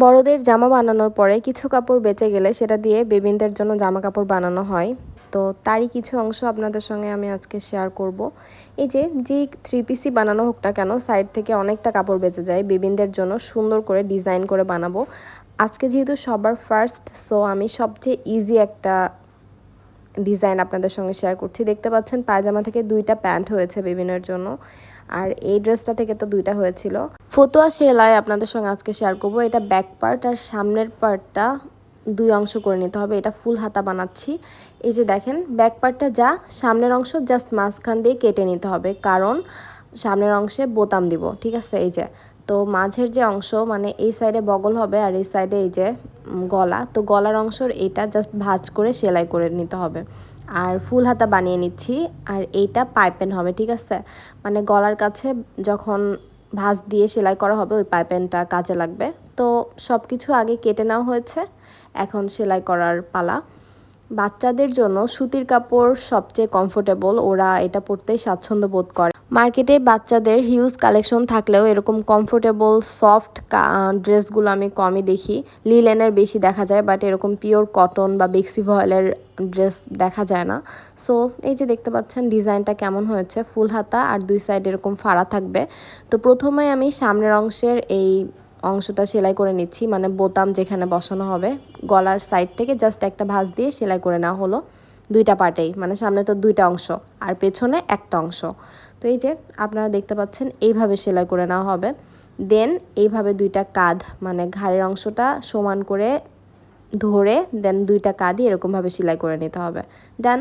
বড়দের জামা বানানোর পরে কিছু কাপড় বেঁচে গেলে সেটা দিয়ে বেবিনদের জন্য জামা কাপড় বানানো হয়। তো তারই কিছু অংশ আপনাদের সঙ্গে আমি আজকে শেয়ার করব। এই যে যে থ্রি পিসি বানানো হোক না কেন সাইড থেকে অনেকটা কাপড় বেঁচে যায়, বেবিনদের জন্য সুন্দর করে ডিজাইন করে বানাবো। আজকে যেহেতু সবার ফার্স্ট সো আমি সবচেয়ে ইজি একটা ডিজাইন আপনাদের সঙ্গে শেয়ার করছি। দেখতে পাচ্ছেন, পায়জামা থেকে দুইটা প্যান্ট হয়েছে বেবিনের জন্য, আর এই ড্রেসটা থেকে তো দুইটা হয়েছিল। ফতোয়া সেলাই আপনাদের সঙ্গে আজকে শেয়ার করব। এটা ব্যাক পার্ট আর সামনের পার্টটা দুই অংশ করে নিতে হবে। এটা ফুল হাতা বানাচ্ছি। এই যে দেখেন ব্যাক পার্টটা যা, সামনের অংশ জাস্ট মাঝখান দিয়ে কেটে নিতে হবে। কারণ সামনের অংশে বোতাম দিব, ঠিক আছে? এই যে, তো মাঝের যে অংশ মানে এই সাইডে বগল হবে আর এই সাইডে এই যে গলা, তো গলার অংশর এইটা জাস্ট ভাজ করে সেলাই করে নিতে হবে। আর ফুল হাতা বানিয়ে নিচ্ছি। আর এইটা পাইপেন হবে, ঠিক আছে? মানে গলার কাছে যখন ভাঁজ দিয়ে সেলাই করা হবে, ওই পাইপেনটা কাজে লাগবে। তো সব কিছু আগে কেটে নেওয়া হয়েছে। এখন সেলাই করার পালা। বাচ্চাদের জন্য সুতির কাপড় সবচেয়ে কমফোর্টেবল ওরা এটা পরতেই স্বাচ্ছন্দ্য বোধ করে। মার্কেটে বাচ্চাদের হিউজ কালেকশন থাকলেও এরকম কমফোর্টেবল সফট ড্রেসগুলো আমি কমই দেখি। লিলেনের বেশি দেখা যায় বাট এরকম পিওর কটন বা বেক্সি ভয়েলের ড্রেস দেখা যায় না। সো এই যে দেখতে পাচ্ছেন ডিজাইনটা কেমন হয়েছে, ফুল হাতা আর দুই সাইড এরকম ফাড়া থাকবে। তো প্রথমে আমি সামনের অংশের এই অংশটা সেলাই করে নিচ্ছি মানে বোতাম যেখানে বসানো হবে। গলার সাইড থেকে জাস্ট একটা ভাঁজ দিয়ে সেলাই করে নেওয়া হলো দুইটা পার্টেই মানে সামনে তো দুইটা অংশ আর পেছনে একটা অংশ। তো এই যে আপনারা দেখতে পাচ্ছেন, এইভাবে সেলাই করে নেওয়া হবে। দেন এইভাবে দুইটা কাঁধ মানে ঘাড়ের অংশটা সমান করে ধরে দেন দুইটা কাঁধই এরকমভাবে সেলাই করে নিতে হবে। দেন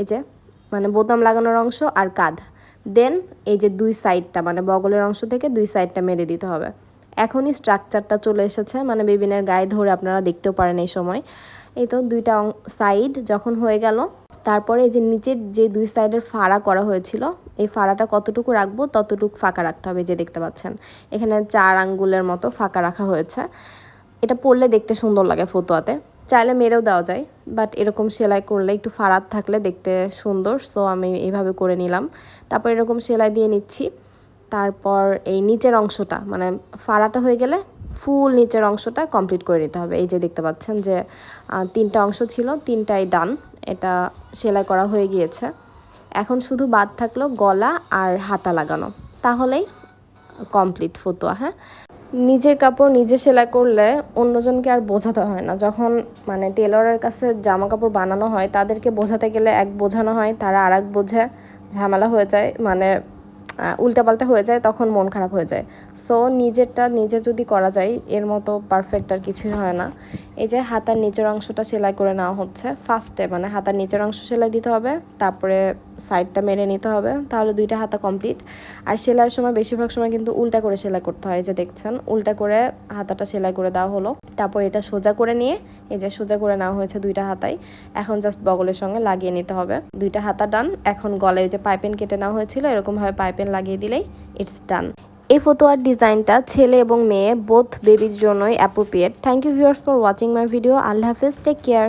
এই যে মানে বোতাম লাগানোর অংশ আর কাঁধ। দেন এই যে দুই সাইডটা মানে বগলের অংশ থেকে দুই সাইডটা মেরে দিতে হবে। এখনই স্ট্রাকচারটা চলে এসেছে। মানে বেবিনের গায়ে ধরে আপনারা দেখতেও পারেন এই সময়। এই তো দুইটা সাইড যখন হয়ে গেল, তারপরে এই যে নিচের যে দুই সাইডের ফাড়া করা হয়েছিল, এই ফাড়াটা কতটুকু রাখব, ততটুকু ফাঁকা রাখতে হবে যে দেখতে পাচ্ছেন। এখানে চার আঙ্গুলের মতো ফাঁকা রাখা হয়েছে। এটা পরলে দেখতে সুন্দর লাগে ফতোয়াতে। চাইলে মেরেও দেওয়া যায় বাট এরকম সেলাই করলে একটু ফাড়াত থাকলে দেখতে সুন্দর সো আমি এইভাবে করে নিলাম। তারপর এরকম সেলাই দিয়ে নিচ্ছি। তারপর এই নিচের অংশটা মানে ফাড়াটা হয়ে গেলে ফুল নিচের অংশটা কমপ্লিট করে নিতে হবে। এই যে দেখতে পাচ্ছেন যে তিনটা অংশ ছিল, তিনটাই ডান, এটা সেলাই করা হয়ে গিয়েছে। এখন শুধু বাদ থাকল গলা আর হাতা লাগানো। তাহলেই কমপ্লিট ফতোয়া হ্যাঁ? নিজের কাপড় নিজে সেলাই করলে অন্যজনকে আর বোঝাতে হয় না। যখন মানে টেলরের কাছে জামা কাপড় বানানো হয়, তাদেরকে বোঝাতে গেলে এক বোঝানো হয়, তারা আর এক বোঝে, ঝামেলা হয়ে যায়। মানে উল্টাপাল্টা হয়ে যায়, তখন মন খারাপ হয়ে যায়। সো নিজেরটা নিজে যদি করা যায়, এর মতো পারফেক্ট আর কিছুই হয় না। এই যে হাতার নিচের অংশটা সেলাই করে নেওয়া হচ্ছে ফার্স্টে মানে হাতার নিচের অংশ সেলাই দিতে হবে, তারপরে সাইডটা মেরে নিতে হবে, তাহলে দুইটা হাতা কমপ্লিট আর সেলাইয়ের সময় বেশিরভাগ সময় কিন্তু উল্টা করে সেলাই করতে হয় যে দেখছেন, উল্টা করে হাতাটা সেলাই করে দেওয়া হলো। তারপর এটা সোজা করে নিয়ে, এই যে সোজা করে নেওয়া হয়েছে দুইটা হাতাই এখন জাস্ট বগলের সঙ্গে লাগিয়ে নিতে হবে। দুইটা হাতা ডান এখন গলায় যে পাইপেন কেটে নেওয়া হয়েছিল, এরকমভাবে পাইপেন লাগিয়ে দিলেই ইটস ডান এই ফটোয়ার ডিজাইনটা ছেলে এবং মেয়ে বোথ বেবির জন্যই appropriate thank you viewers for watching my video আল্লাহ হাফিজ টেক কেয়ার